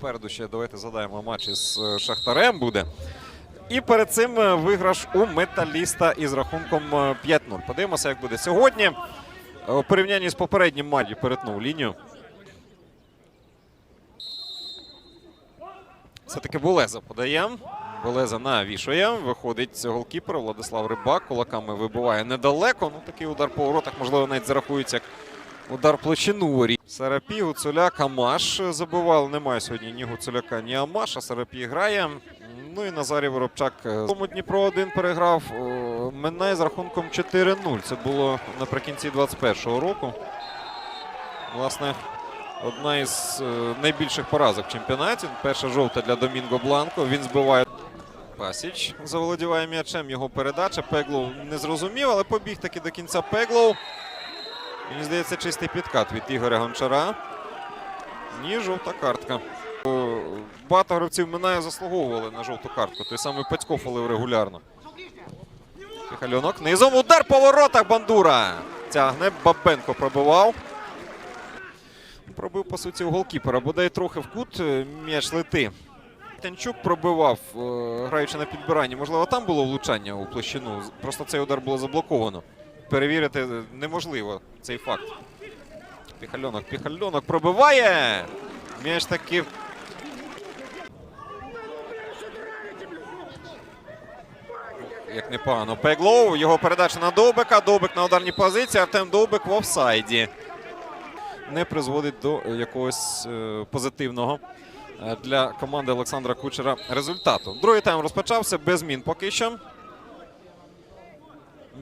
Попереду ще давайте задаємо матч із е, Шахтарем буде. І перед цим е, виграш у металіста із рахунком е, 5-0. Подивимося, як буде сьогодні. Е, У порівнянні з попереднім матчем перетнув лінію. Все-таки Булеза подає. Булеза навішує. Виходить голкіпер Владислав Рибак. Кулаками вибиває недалеко. Ну, такий удар по воротах, можливо, навіть зарахується як удар площину. у рі- Сарапі, Гуцуляк, Амаш забивали. Немає сьогодні ні Гуцуляка, ні Амаша. Сарапі грає. Ну і Назарій Воробчак. е, Тому Дніпро 1 переграв. е, Минай з рахунком 4-0. Це було наприкінці 21-го року. Власне, одна із е, найбільших поразок в чемпіонаті. Перша жовта для Домінго Бланко. Він збиває. Пасіч заволодіває м'ячем. Його передача. Пеглов не зрозумів, але побіг таки до кінця Пеглов. Мені здається, чистий підкат від Ігоря Гончара. Ні, жовта картка. Багато гравців Минає заслуговували на жовту картку. Той самий Пацьков олив регулярно. Піхальонок. Низом удар по воротах Бандура. Тягне. Бабенко пробивав. Пробив, по суті, у голкіпера. Бодай трохи в кут. е, М'яч лети. Танчук пробивав, е, граючи на підбиранні. Можливо, там було влучання у площину. Просто цей удар було заблоковано. Перевірити неможливо цей факт. Піхальонок, піхальонок пробиває. М'яч таки. Як непогано. Пеглоу. Його передача на Довбика. Довбик на ударній позиції. Артем Довбик в офсайді. Не призводить до якогось е, позитивного е, для команди Олександра Кучера результату. Другий тайм розпочався без змін поки що.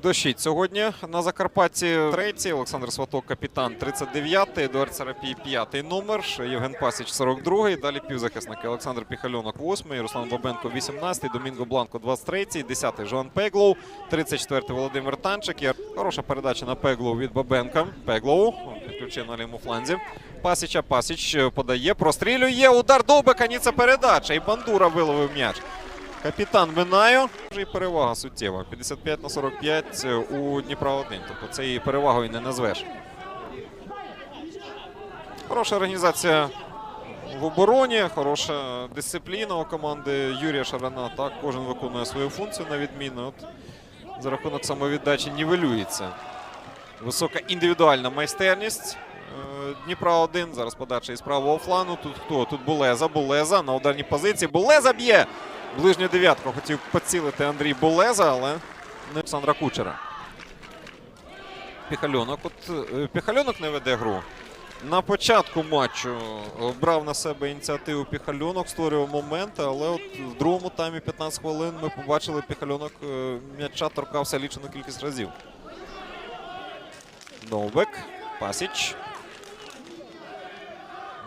Дощить сьогодні на Закарпатті третій. Олександр Сваток, капітан 39-й, Едуард Сарапій, п'ятий номер, Євген Пасіч 42-й. Далі півзахисники Олександр Піхальонок 8-й, Руслан Бабенко 18-й, Домінго Бланко 23-й, 10-й Жоан Пеглоу, 34-й Володимир Танчик. Хороша передача на Пеглоу від Бабенка. Пеглоу підключив на лівому фланзі. Пасіча Пасіч подає, прострілює. Удар Довбика, ні це передача. І Бандура виловив м'яч. Капітан Минаю. Вже і перевага суттєва. 55 на 45 у Дніпра 1. Тобто це і перевагою не назвеш. Хороша організація в обороні, хороша дисципліна у команди Юрія Шарана. Так, кожен виконує свою функцію на відміну. От за рахунок самовіддачі нівелюється. Висока індивідуальна майстерність. е, Дніпра 1. Зараз подача із правого флану. Тут хто? Тут Булеза. Булеза на ударній позиції. Булеза б'є! Ближню дев'ятку хотів поцілити Андрій Булеза, але не Олександра Кучера. Піхальонок. От е, Піхальонок не веде гру. На початку матчу брав на себе ініціативу Піхальонок, створював моменти, але от в другому таймі 15 хвилин ми побачили Піхальонок е, м'яча торкався лічену кількість разів. Довбек. Пасіч.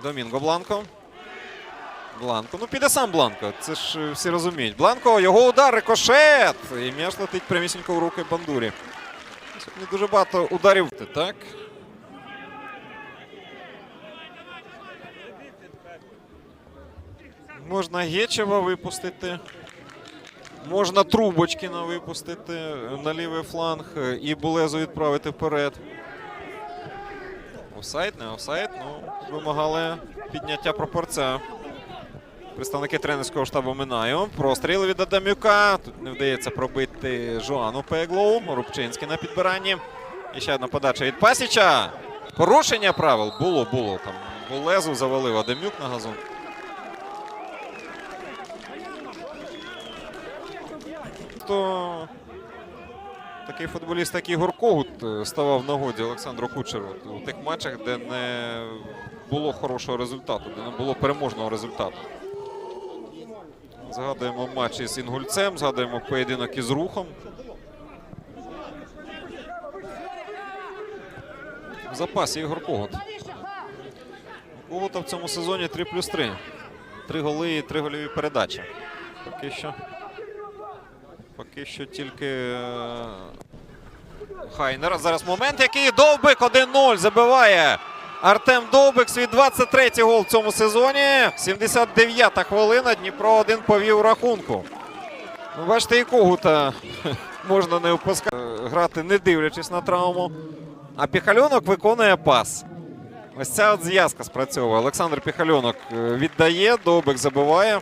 Домінго Бланко. Бланко. Ну, піде сам Бланко. Це ж е, всі розуміють. Бланко, його удар, рикошет! І м'яч летить прямісінько в руки Бандурі. Сьогодні дуже багато ударів. Так. Можна Гечева випустити. Можна Трубочкіна випустити на лівий фланг е, і Булезу відправити вперед. Офсайд, не офсайд. Ну, вимагали підняття пропорція. Представники тренерського штабу Минаю. Простріл від Адамюка. Тут не вдається пробити Жоану Пеглоу. Рубчинський на підбиранні. І ще одна подача від Пасіча. Порушення правил було, було. Там Булезу завалив Адамюк на газон. То такий футболіст, як Ігор Когут, е, ставав нагоді Олександру Кучеру у тих матчах, де не було хорошого результату, де не було переможного результату. Згадуємо матч із Інгульцем, згадуємо поєдинок із рухом. В запасі Ігор Когут. Когута в цьому сезоні 3 плюс 3. Три голи і три гольові передачі. Поки що. Поки що тільки е, Хайнер. Зараз момент, який Довбик 1-0 забиває. Артем Довбик свій 23-й гол в цьому сезоні. 79-та хвилина. Дніпро 1 повів рахунку. Ну, бачите, і Когута можна не впускати. Грати не дивлячись на травму. А Піхальонок виконує пас. Ось ця от зв'язка спрацьовує. Олександр Піхальонок е, віддає, Довбик забиває.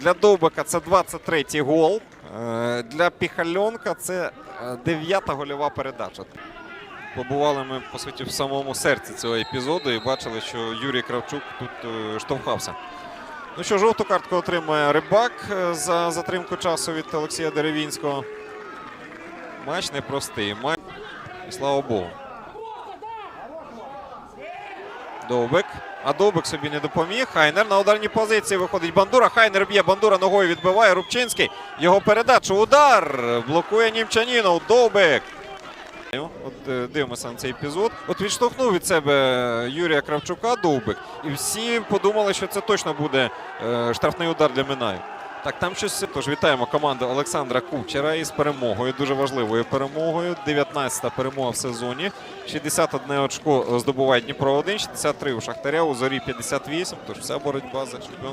Для Довбика це 23-й гол. Е, Для Піхальонка це е, дев'ята гольова передача. Побували ми, по суті, в самому серці цього епізоду і бачили, що Юрій Кравчук тут е, штовхався. Ну що, жовту картку отримує Рибак е, за затримку часу від Олексія Деревінського. Матч непростий. Матч, і слава Богу. Довбик. А Довбик собі не допоміг. Хайнер на ударній позиції виходить Бандура. Хайнер б'є. Бандура ногою відбиває. Рубчинський. Його передача. Удар. Блокує Німчанінов. Довбик. От е, дивимося на цей епізод. От відштовхнув від себе Юрія Кравчука Довбик. І всі подумали, що це точно буде е, штрафний удар для Минаєв. Так, там щось. Тож вітаємо команду Олександра Кучера із перемогою, дуже важливою перемогою. 19-та перемога в сезоні. 61 очко здобуває Дніпро 1, 63 у Шахтаря, у Зорі 58. Тож вся боротьба за чемпіонство.